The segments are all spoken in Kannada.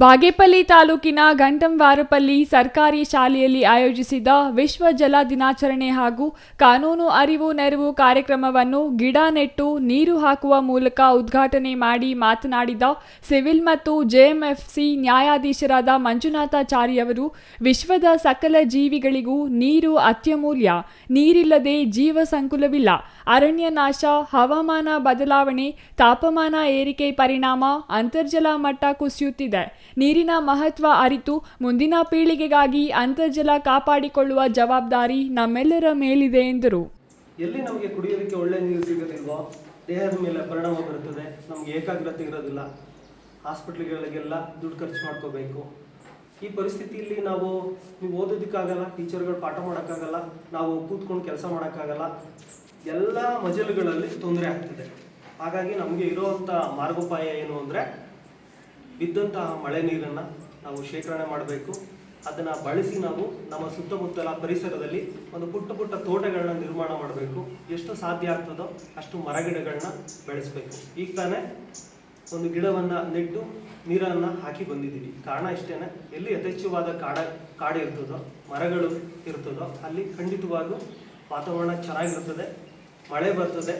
ಬಾಗೇಪಲ್ಲಿ ತಾಲೂಕಿನ ಗಂಟಂವಾರಪಲ್ಲಿ ಸರ್ಕಾರಿ ಶಾಲೆಯಲ್ಲಿ ಆಯೋಜಿಸಿದ ವಿಶ್ವ ಜಲ ದಿನಾಚರಣೆ ಹಾಗೂ ಕಾನೂನು ಅರಿವು ನೆರವು ಕಾರ್ಯಕ್ರಮವನ್ನು ಗಿಡ ನೆಟ್ಟು ನೀರು ಹಾಕುವ ಮೂಲಕ ಉದ್ಘಾಟನೆ ಮಾಡಿ ಮಾತನಾಡಿದ ಸಿವಿಲ್ ಮತ್ತು ಜೆಎಂಎಫ್ಸಿ ನ್ಯಾಯಾಧೀಶರಾದ ಮಂಜುನಾಥಾಚಾರ್ಯವರು, ವಿಶ್ವದ ಸಕಲ ಜೀವಿಗಳಿಗೂ ನೀರು ಅತ್ಯಮೂಲ್ಯ, ನೀರಿಲ್ಲದೆ ಜೀವ ಸಂಕುಲವಿಲ್ಲ ಅರಣ್ಯ ನಾಶ ಹವಾಮಾನ ಬದಲಾವಣೆ, ತಾಪಮಾನ ಏರಿಕೆ ಪರಿಣಾಮ, ಅಂತರ್ಜಲ ಮಟ್ಟ ಕುಸಿಯುತ್ತಿದೆ. ನೀರಿನ ಮಹತ್ವ ಅರಿತು ಮುಂದಿನ ಪೀಳಿಗೆಗಾಗಿ ಅಂತರ್ಜಲ ಕಾಪಾಡಿಕೊಳ್ಳುವ ಜವಾಬ್ದಾರಿ ನಮ್ಮೆಲ್ಲರ ಮೇಲಿದೆ ಎಂದರು. ಎಲ್ಲಿ ನಮಗೆ ಕುಡಿಯೋದಕ್ಕೆ ಒಳ್ಳೆ ನೀರು ಸಿಗೋದಿಲ್ವೋ ದೇಹದ ಮೇಲೆ ಪರಿಣಾಮ ಬರುತ್ತದೆ, ನಮಗೆ ಏಕಾಗ್ರತೆ ಇರೋದಿಲ್ಲ. ಹಾಸ್ಪಿಟ್ಲ್ಗಳಿಗೆಲ್ಲ ದುಡ್ಡು ಖರ್ಚು ಮಾಡ್ಕೋಬೇಕು. ಈ ಪರಿಸ್ಥಿತಿಯಲ್ಲಿ ನಾವು, ನೀವು ಓದೋದಕ್ಕಾಗಲ್ಲ, ಟೀಚರ್ಗಳು ಪಾಠ ಮಾಡೋಕ್ಕಾಗಲ್ಲ, ನಾವು ಕೂತ್ಕೊಂಡು ಕೆಲಸ ಮಾಡೋಕ್ಕಾಗಲ್ಲ ಎಲ್ಲ ಮಜಲುಗಳಲ್ಲಿ ತೊಂದರೆ ಆಗ್ತದೆ. ಹಾಗಾಗಿ ನಮಗೆ ಇರುವಂಥ ಮಾರ್ಗೋಪಾಯ ಏನು ಅಂದರೆ ಬಿದ್ದಂತಹ ಮಳೆ ನೀರನ್ನು ನಾವು ಶೇಖರಣೆ ಮಾಡಬೇಕು. ಅದನ್ನು ಬಳಸಿ ನಾವು ನಮ್ಮ ಸುತ್ತಮುತ್ತಲ ಪರಿಸರದಲ್ಲಿ ಒಂದು ಪುಟ್ಟ ಪುಟ್ಟ ತೋಟಗಳನ್ನ ನಿರ್ಮಾಣ ಮಾಡಬೇಕು. ಎಷ್ಟು ಸಾಧ್ಯ ಆಗ್ತದೋ ಅಷ್ಟು ಮರಗಿಡಗಳನ್ನ ಬೆಳೆಸಬೇಕು. ಈಗ ತಾನೇ ಒಂದು ಗಿಡವನ್ನು ನೆಟ್ಟು ನೀರನ್ನು ಹಾಕಿ ಬಂದಿದ್ದೀವಿ. ಕಾರಣ ಇಷ್ಟೇನೆ. ಎಲ್ಲಿ ಯಥೇಚ್ಛವಾದ ಕಾಡ ಕಾಡು ಇರ್ತದೋ ಮರಗಳು ಇರ್ತದೋ ಅಲ್ಲಿ ಖಂಡಿತವಾಗೂ ವಾತಾವರಣ ಚೆನ್ನಾಗಿರ್ತದೆ ಮಳೆ ಬರ್ತದೆ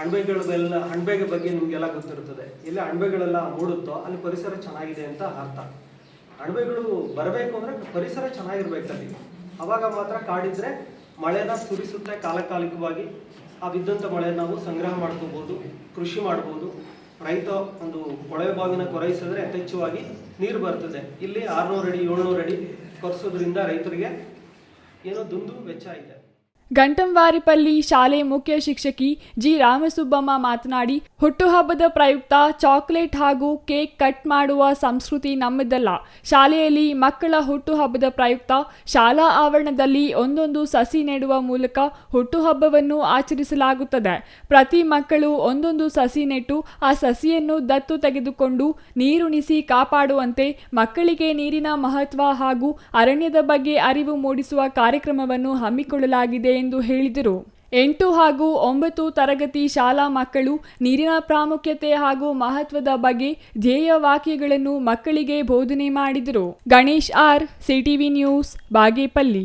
ಅಣಬೆಗಳೆಲ್ಲ ಅಣಬೆಗೆ ಬಗ್ಗೆ ನಿಮಗೆಲ್ಲ ಗೊತ್ತಿರುತ್ತದೆ. ಇಲ್ಲಿ ಅಣಬೆಗಳೆಲ್ಲ ಮೂಡುತ್ತೋ, ಅಲ್ಲಿ ಪರಿಸರ ಚೆನ್ನಾಗಿದೆ ಅಂತ ಅರ್ಥ. ಅಣಬೆಗಳು ಬರಬೇಕು ಅಂದರೆ ಪರಿಸರ ಚೆನ್ನಾಗಿರ್ಬೇಕು ಅಲ್ಲಿ ಅವಾಗ ಮಾತ್ರ ಕಾಡಿದ್ರೆ ಮಳೆನ ಸುರಿಸುತ್ತೆ ಕಾಲಕಾಲಿಕವಾಗಿ. ಆ ಬಿದ್ದಂಥ ಮಳೆ ನಾವು ಸಂಗ್ರಹ ಮಾಡ್ಕೋಬೋದು, ಕೃಷಿ ಮಾಡ್ಬೋದು. ರೈತ ಒಂದು ಕೊಳವೆ ಬಾವಿನ ಕೊರೈಸಿದ್ರೆ ಯಥೇಚ್ಛವಾಗಿ ನೀರು ಬರ್ತದೆ. ಇಲ್ಲಿ ಆರುನೂರು ಅಡಿ, ಏಳ್ನೂರು ಅಡಿ ಕೊರೆಸೋದ್ರಿಂದ ರೈತರಿಗೆ ಏನೋ ದುಂದು ವೆಚ್ಚ ಇದೆ ಗಂಟಂವಾರಿಪಲ್ಲಿ ಶಾಲೆ ಮುಖ್ಯ ಶಿಕ್ಷಕಿ ಜಿ ರಾಮಸುಬ್ಬಮ್ಮ ಮಾತನಾಡಿ, ಹುಟ್ಟುಹಬ್ಬದ ಪ್ರಯುಕ್ತ ಚಾಕ್ಲೇಟ್ ಹಾಗೂ ಕೇಕ್ ಕಟ್ ಮಾಡುವ ಸಂಸ್ಕೃತಿ ನಮ್ಮದಲ್ಲ ಶಾಲೆಯಲ್ಲಿ ಮಕ್ಕಳ ಹುಟ್ಟುಹಬ್ಬದ ಪ್ರಯುಕ್ತ ಶಾಲಾ ಆವರಣದಲ್ಲಿ ಒಂದೊಂದು ಸಸಿ ನೆಡುವ ಮೂಲಕ ಹುಟ್ಟುಹಬ್ಬವನ್ನು ಆಚರಿಸಲಾಗುತ್ತದೆ. ಪ್ರತಿ ಮಕ್ಕಳು ಒಂದೊಂದು ಸಸಿ ನೆಟ್ಟು, ಆ ಸಸಿಯನ್ನು ದತ್ತು ತೆಗೆದುಕೊಂಡು ನೀರುಣಿಸಿ ಕಾಪಾಡುವಂತೆ ಮಕ್ಕಳಿಗೆ ನೀರಿನ ಮಹತ್ವ ಹಾಗೂ ಅರಣ್ಯದ ಬಗ್ಗೆ ಅರಿವು ಮೂಡಿಸುವ ಕಾರ್ಯಕ್ರಮವನ್ನು ಹಮ್ಮಿಕೊಳ್ಳಲಾಗಿದೆ ಎಂದು ಹೇಳಿದರು. ಎಂಟು ಹಾಗೂ ಒಂಬತ್ತು ತರಗತಿ ಶಾಲಾ ಮಕ್ಕಳು ನೀರಿನ ಪ್ರಾಮುಖ್ಯತೆ ಹಾಗೂ ಮಹತ್ವದ ಬಗ್ಗೆ ಧ್ಯೇಯ ವಾಕ್ಯಗಳನ್ನು ಮಕ್ಕಳಿಗೆ ಬೋಧನೆ ಮಾಡಿದರು. Ganesh R, CTV news, Bagepalli.